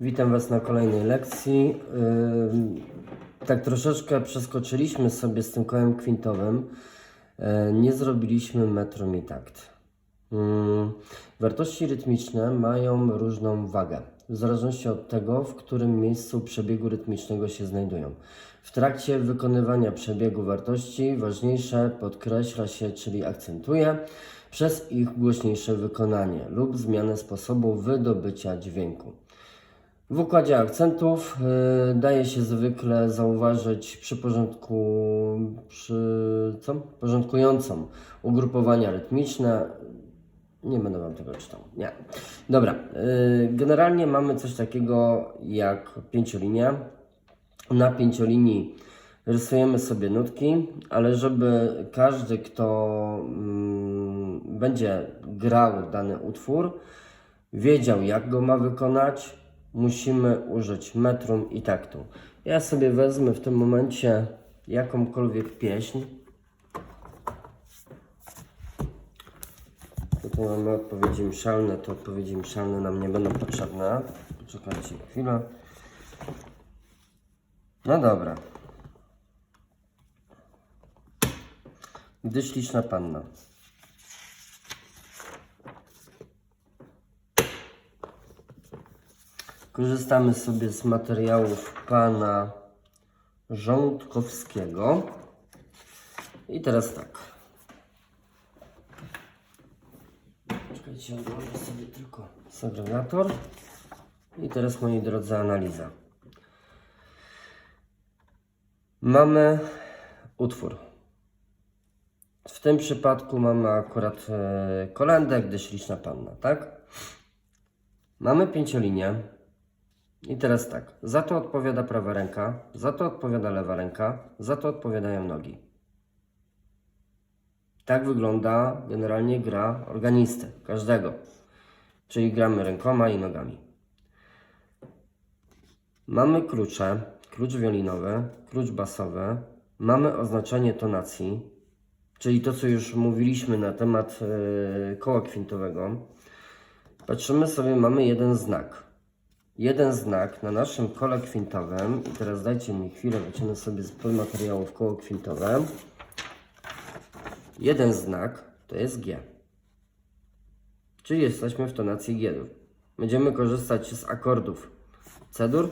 Witam Was na kolejnej lekcji. Tak troszeczkę przeskoczyliśmy sobie z tym kołem kwintowym. E, Nie zrobiliśmy metrum i takt. Wartości rytmiczne mają różną wagę, w zależności od tego, w którym miejscu przebiegu rytmicznego się znajdują. W trakcie wykonywania przebiegu wartości ważniejsze podkreśla się, czyli akcentuje, przez ich głośniejsze wykonanie lub zmianę sposobu wydobycia dźwięku. W układzie akcentów y, daje się zwykle zauważyć przy porządku, przy co? Porządkującą ugrupowania rytmiczne. Nie będę Wam tego czytał. Nie. Dobra. y, Generalnie mamy coś takiego jak pięciolinia. Na pięciolinii rysujemy sobie nutki, ale żeby każdy, kto mm, będzie grał dany utwór, wiedział jak go ma wykonać, musimy użyć metrum i taktu. Ja sobie wezmę w tym momencie jakąkolwiek pieśń. Tutaj mamy odpowiedzi mszalne, to odpowiedzi mszalne nam nie będą potrzebne. Poczekajcie chwilę. No dobra. Gdy śliczna panna. Korzystamy sobie z materiałów pana Rządkowskiego. I teraz tak. Czekajcie, odłożę sobie tylko segregator. I teraz, moi drodzy, analiza. Mamy utwór. W tym przypadku mamy akurat e, kolendę, gdy śliczna panna, tak? Mamy pięciolinię. I teraz tak. Za to odpowiada prawa ręka, za to odpowiada lewa ręka, za to odpowiadają nogi. Tak wygląda generalnie gra organisty, każdego. Czyli gramy rękoma i nogami. Mamy klucze, klucz wiolinowy, klucz basowy, mamy oznaczenie tonacji, czyli to, co już mówiliśmy na temat e, koła kwintowego. Patrzymy sobie, mamy jeden znak. Jeden znak na naszym kole kwintowym, i teraz dajcie mi chwilę, wyciągnę sobie z materiałów koło kwintowe. Jeden znak to jest G. Czyli jesteśmy w tonacji G-dur. Będziemy korzystać z akordów C-dur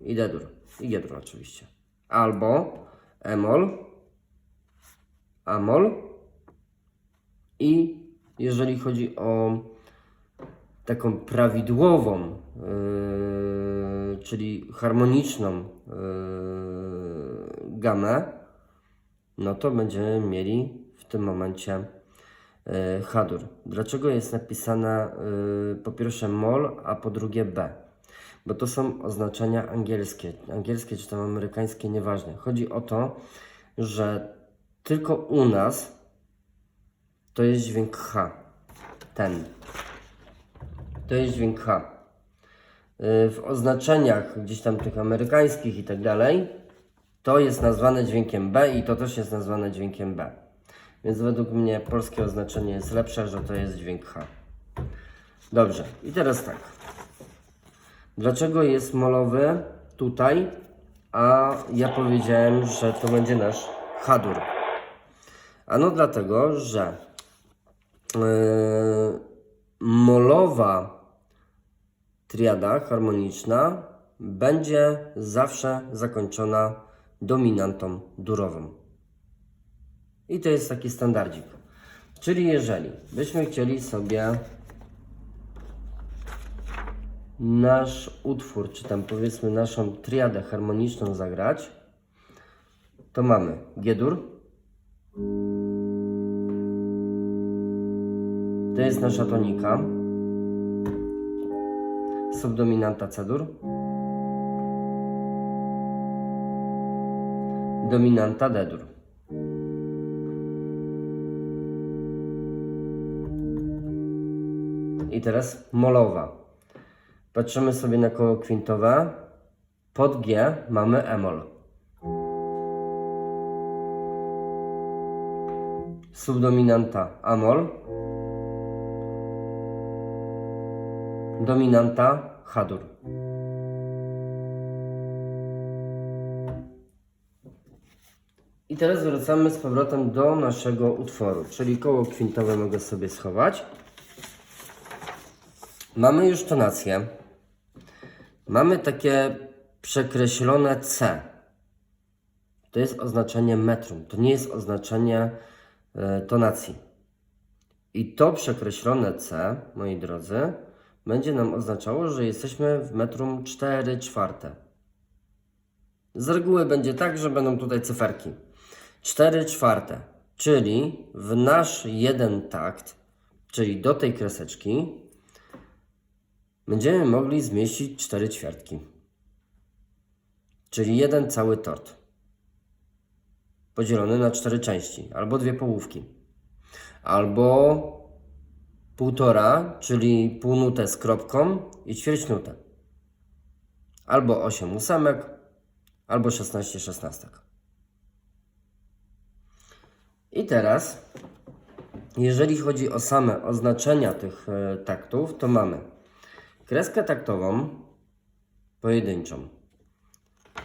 i D-dur. I G-dur oczywiście. Albo E-moll, A-moll i jeżeli chodzi o taką prawidłową, czyli harmoniczną yy, gamę, no to będziemy mieli w tym momencie yy, H-dur. Dlaczego jest napisane yy, po pierwsze mol, a po drugie B? Bo to są oznaczenia angielskie. Angielskie czy tam amerykańskie, nieważne. Chodzi o to, że tylko u nas to jest dźwięk H. Ten. To jest dźwięk H. Y, W oznaczeniach gdzieś tam tych amerykańskich i tak dalej, to jest nazwane dźwiękiem B i to też jest nazwane dźwiękiem B. Więc według mnie polskie oznaczenie jest lepsze, że to jest dźwięk H. Dobrze, i teraz tak. Dlaczego jest molowy tutaj, a ja powiedziałem, że to będzie nasz H-dur? Ano dlatego, że yy, molowa triada harmoniczna będzie zawsze zakończona dominantą durową. I to jest taki standardzik. Czyli jeżeli byśmy chcieli sobie nasz utwór, czy tam powiedzmy naszą triadę harmoniczną zagrać, to mamy G-dur, To jest nasza tonika. Subdominanta C-dur. Dominanta D-dur. I teraz molowa. Patrzymy sobie na koło kwintowe. Pod G mamy E-mol. Subdominanta A-mol. Dominanta Hador. I teraz wracamy z powrotem do naszego utworu, czyli koło kwintowe mogę sobie schować. Mamy już tonację. Mamy takie przekreślone C. To jest oznaczenie metrum, to nie jest oznaczenie e, tonacji. I to przekreślone C, moi drodzy, będzie nam oznaczało, że jesteśmy w metrum 4 czwarte. Z reguły będzie tak, że będą tutaj cyferki. 4 czwarte, czyli w nasz jeden takt, czyli do tej kreseczki, będziemy mogli zmieścić 4 ćwiartki. Czyli jeden cały tort. Podzielony na 4 części, albo dwie połówki. Albo półtora, czyli półnutę z kropką i ćwierćnutę. Albo 8 ósemek, albo 16 szesnastek. I teraz, jeżeli chodzi o same oznaczenia tych e, taktów, to mamy kreskę taktową pojedynczą,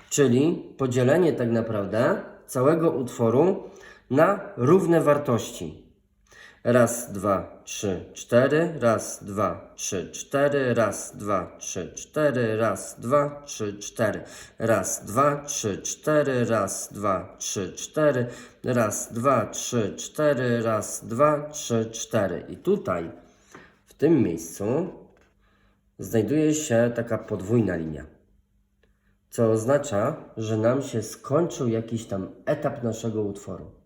czyli podzielenie tak naprawdę całego utworu na równe wartości. Raz, dwa, trzy, cztery, raz, dwa, trzy, cztery, raz, dwa, trzy, cztery, raz, dwa, trzy, cztery, raz, dwa, trzy, cztery, raz, dwa, trzy, cztery, raz, dwa, trzy, cztery, raz, dwa, trzy, cztery. I tutaj, w tym miejscu, znajduje się taka podwójna linia, co oznacza, że nam się skończył jakiś tam etap naszego utworu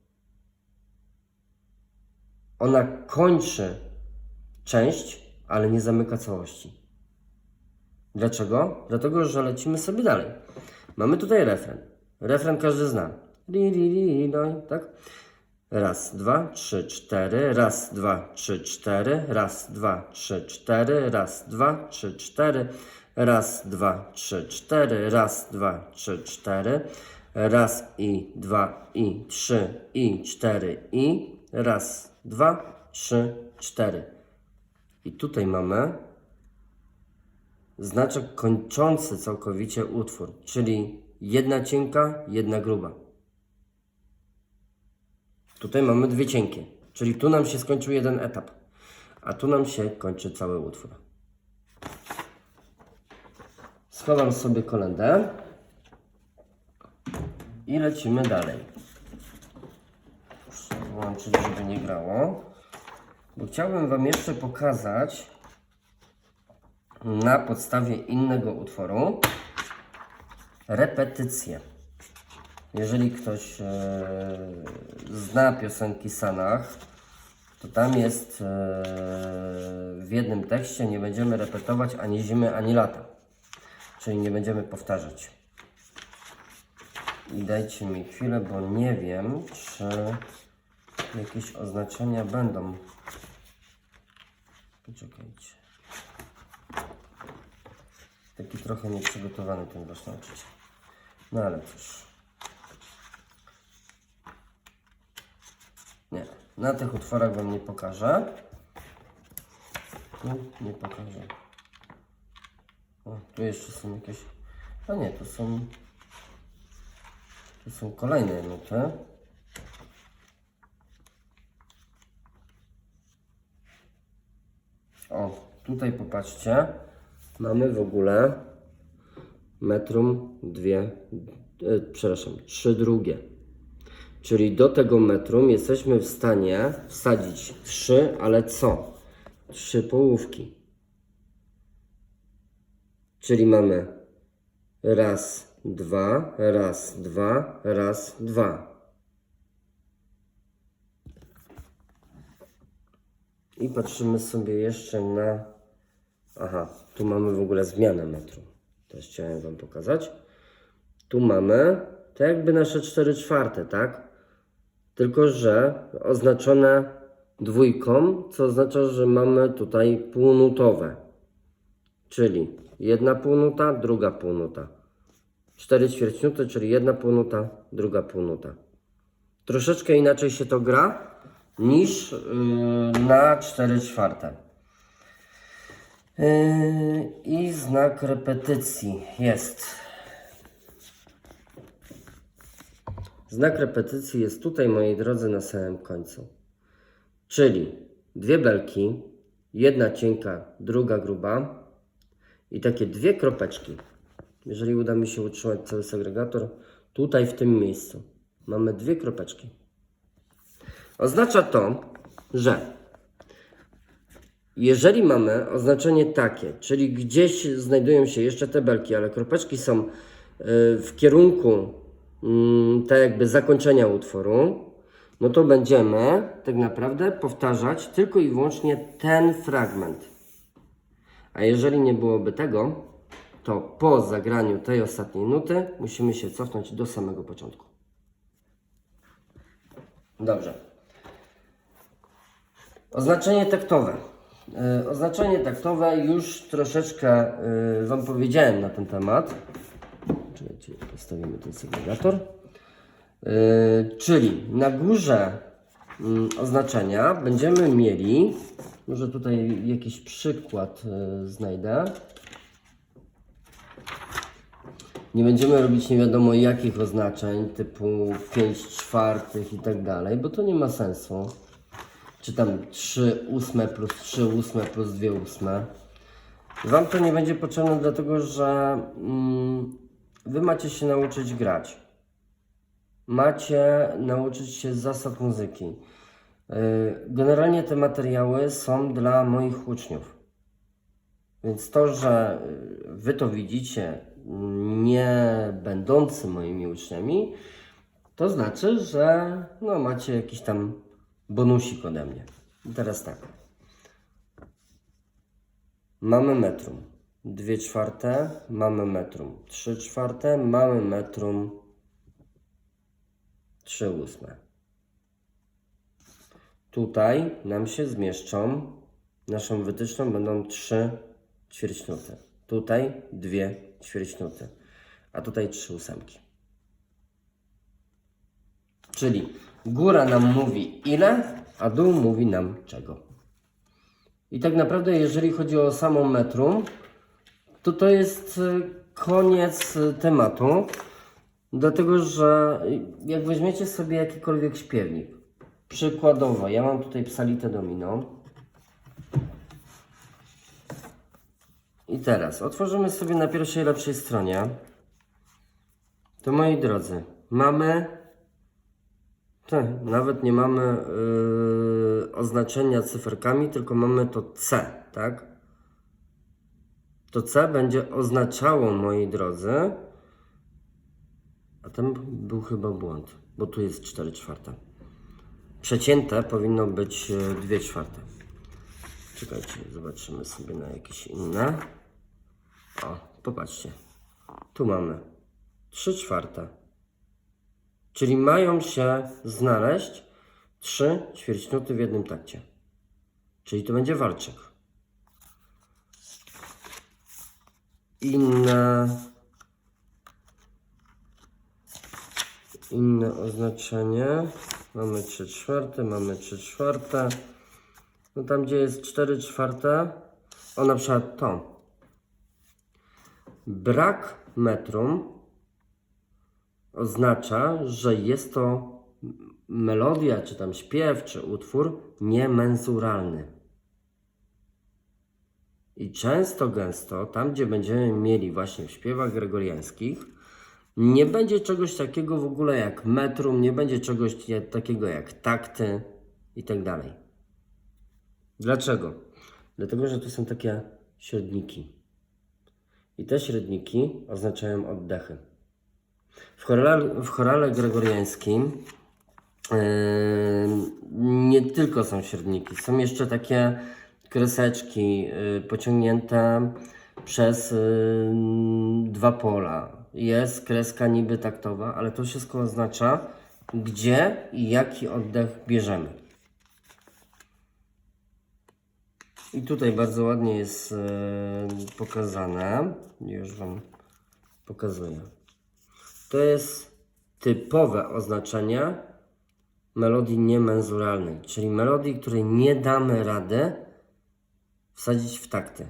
ona kończy część, ale nie zamyka całości. Dlaczego? Dlatego, że lecimy sobie dalej. Mamy tutaj refren. Refren każdy zna. Li, li, li, li, tak? Raz, dwa, trzy, cztery. Raz, dwa, trzy, cztery. Raz, dwa, trzy, cztery. Raz, dwa, trzy, cztery. Raz, dwa, trzy, cztery. Raz, dwa, trzy, cztery. Raz i dwa i trzy i cztery i raz, dwa, trzy, cztery. I tutaj mamy znaczek kończący całkowicie utwór, czyli jedna cienka, jedna gruba. Tutaj mamy dwie cienkie, czyli tu nam się skończył jeden etap, a tu nam się kończy cały utwór. Schowam sobie kolendę i lecimy dalej. Muszę włączyć, żeby nie grało. Bo chciałbym Wam jeszcze pokazać na podstawie innego utworu repetycję. Jeżeli ktoś e, zna piosenki Sanach, to tam jest e, w jednym tekście nie będziemy repetować ani zimy, ani lata. Czyli nie będziemy powtarzać. I dajcie mi chwilę, bo nie wiem, czy jakieś oznaczenia będą. Poczekajcie. Taki trochę nieprzygotowany ten wasz nauczyciel. No ale cóż. Nie, na tych utworach wam nie pokażę. Tu nie pokażę. O, tu jeszcze są jakieś. A nie, tu są. Tu są kolejne nuty. O, tutaj popatrzcie. Mamy w ogóle metrum dwie, e, przepraszam, trzy drugie. Czyli do tego metrum jesteśmy w stanie wsadzić trzy, ale co? Trzy połówki. Czyli mamy raz, dwa, raz, dwa, raz, dwa. I patrzymy sobie jeszcze na. Aha, tu mamy w ogóle zmianę metru. Też chciałem Wam pokazać. Tu mamy to jakby nasze 4 czwarte, tak? Tylko, że oznaczone dwójką, co oznacza, że mamy tutaj półnutowe. Czyli jedna półnuta, druga półnuta. Cztery ćwierćnuty, czyli jedna półnuta, druga półnuta. Troszeczkę inaczej się to gra niż yy, na 4 czwarte. Yy, I znak repetycji jest. Znak repetycji jest tutaj, moi drodzy, na samym końcu. Czyli dwie belki, jedna cienka, druga gruba i takie dwie kropeczki. Jeżeli uda mi się utrzymać cały segregator, tutaj w tym miejscu mamy dwie kropeczki. Oznacza to, że jeżeli mamy oznaczenie takie, czyli gdzieś znajdują się jeszcze te belki, ale kropeczki są y, w kierunku mm, tak jakby zakończenia utworu, no to będziemy tak naprawdę powtarzać tylko i wyłącznie ten fragment. A jeżeli nie byłoby tego, to po zagraniu tej ostatniej nuty musimy się cofnąć do samego początku. Dobrze. Oznaczenie taktowe. E, Oznaczenie taktowe już troszeczkę e, Wam powiedziałem na ten temat. Czekajcie, postawimy ten segregator. E, Czyli na górze mm, oznaczenia będziemy mieli, może tutaj jakiś przykład znajdę. Nie będziemy robić nie wiadomo jakich oznaczeń, typu 5 czwartych i tak dalej, bo to nie ma sensu. Czy tam 3 ósme plus 3 ósme plus 2 ósme. Wam to nie będzie potrzebne, dlatego że mm, Wy macie się nauczyć grać. Macie nauczyć się zasad muzyki. Yy, Generalnie te materiały są dla moich uczniów. Więc to, że y, wy to widzicie, nie będący moimi uczniami, to znaczy, że no, macie jakiś tam bonusik ode mnie. I teraz tak. Mamy metrum. 2 czwarte, mamy metrum. 3 czwarte, mamy metrum. 3 ósme. Tutaj nam się zmieszczą, naszą wytyczną będą 3 ćwierćnuty. Tutaj dwie ćwierćnuty, a tutaj trzy ósemki. Czyli góra nam mówi ile, a dół mówi nam czego. I tak naprawdę, jeżeli chodzi o samą metrum, to to jest y, koniec y, tematu, dlatego że y, jak weźmiecie sobie jakikolwiek śpiewnik, przykładowo, ja mam tutaj psalitę domino, I teraz otworzymy sobie na pierwszej lepszej stronie. To moi drodzy, mamy. Te, nawet nie mamy yy, oznaczenia cyferkami, tylko mamy to C, tak? To C będzie oznaczało, moi drodzy. A tam był chyba błąd, bo tu jest 4 czwarte. Przecięte powinno być 2 czwarte. Czekajcie, zobaczymy sobie na jakieś inne. O, popatrzcie. Tu mamy 3 czwarte. Czyli mają się znaleźć 3 ćwierćnuty w jednym takcie. Czyli to będzie walczyk. Inne inne oznaczenie. Mamy 3 czwarte, mamy 3 czwarte. No tam gdzie jest 4 czwarte, o na przykład to. Brak metrum oznacza, że jest to melodia, czy tam śpiew, czy utwór niemenzuralny. I często, gęsto, tam gdzie będziemy mieli właśnie w śpiewach gregoriańskich, nie będzie czegoś takiego w ogóle jak metrum, nie będzie czegoś takiego jak takty i tak dalej. Dlaczego? Dlatego, że to są takie średniki. I te średniki oznaczają oddechy. W chorale, w chorale gregoriańskim nie tylko są średniki, są jeszcze takie kreseczki yy, pociągnięte przez yy, dwa pola. Jest kreska niby taktowa, ale to wszystko oznacza, gdzie i jaki oddech bierzemy. I tutaj bardzo ładnie jest e, pokazane. Już Wam pokazuję. To jest typowe oznaczenie melodii niemenzuralnej, czyli melodii, której nie damy rady wsadzić w takty.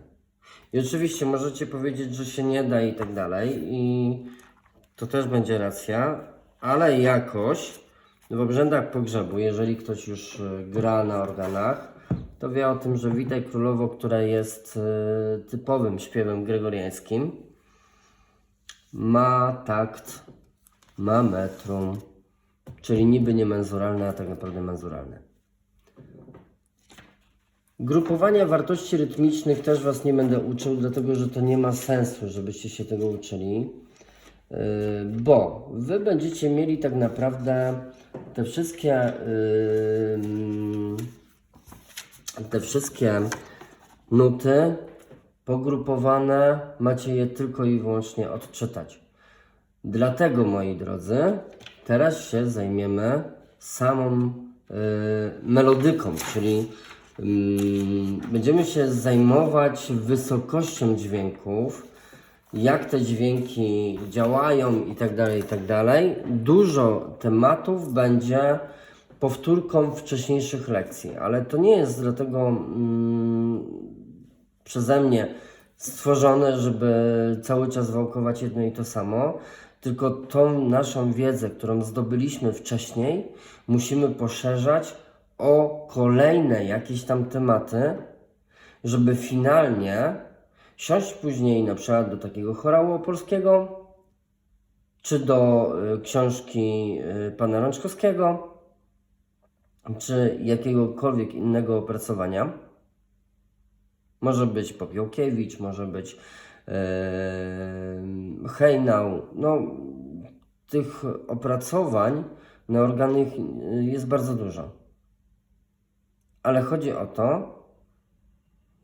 I oczywiście możecie powiedzieć, że się nie da i tak dalej, i to też będzie racja, ale jakoś w obrzędach pogrzebu, jeżeli ktoś już y, gra na organach, to wie o tym, że Witaj Królowo, która jest y, typowym śpiewem gregoriańskim, ma takt, ma metrum, czyli niby nie menzuralne, a tak naprawdę menzuralne. Grupowania wartości rytmicznych też Was nie będę uczył, dlatego że to nie ma sensu, żebyście się tego uczyli, Yy, bo Wy będziecie mieli tak naprawdę te wszystkie yy, te wszystkie nuty pogrupowane, macie je tylko i wyłącznie odczytać. Dlatego, moi drodzy, teraz się zajmiemy samą y, melodyką, czyli mm, będziemy się zajmować wysokością dźwięków, jak te dźwięki działają i tak dalej, i tak. Dużo tematów będzie powtórką wcześniejszych lekcji, ale to nie jest dlatego mm, przeze mnie stworzone, żeby cały czas wałkować jedno i to samo, tylko tą naszą wiedzę, którą zdobyliśmy wcześniej, musimy poszerzać o kolejne jakieś tam tematy, żeby finalnie siąść później na przykład do takiego chorału opolskiego, czy do y, książki y, pana Rączkowskiego, czy jakiegokolwiek innego opracowania. Może być Popiołkiewicz, może być e, Hejnał. No, tych opracowań na organy jest bardzo dużo. Ale chodzi o to,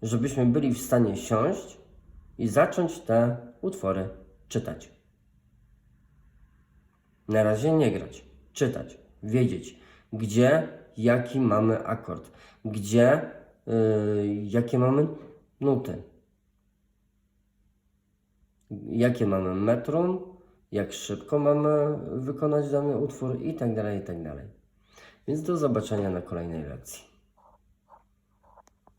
żebyśmy byli w stanie siąść i zacząć te utwory czytać. Na razie nie grać, czytać, wiedzieć, gdzie jaki mamy akord, gdzie yy, jakie mamy nuty, jakie mamy metrum, jak szybko mamy wykonać dany utwór i tak dalej, i tak dalej. Więc do zobaczenia na kolejnej lekcji.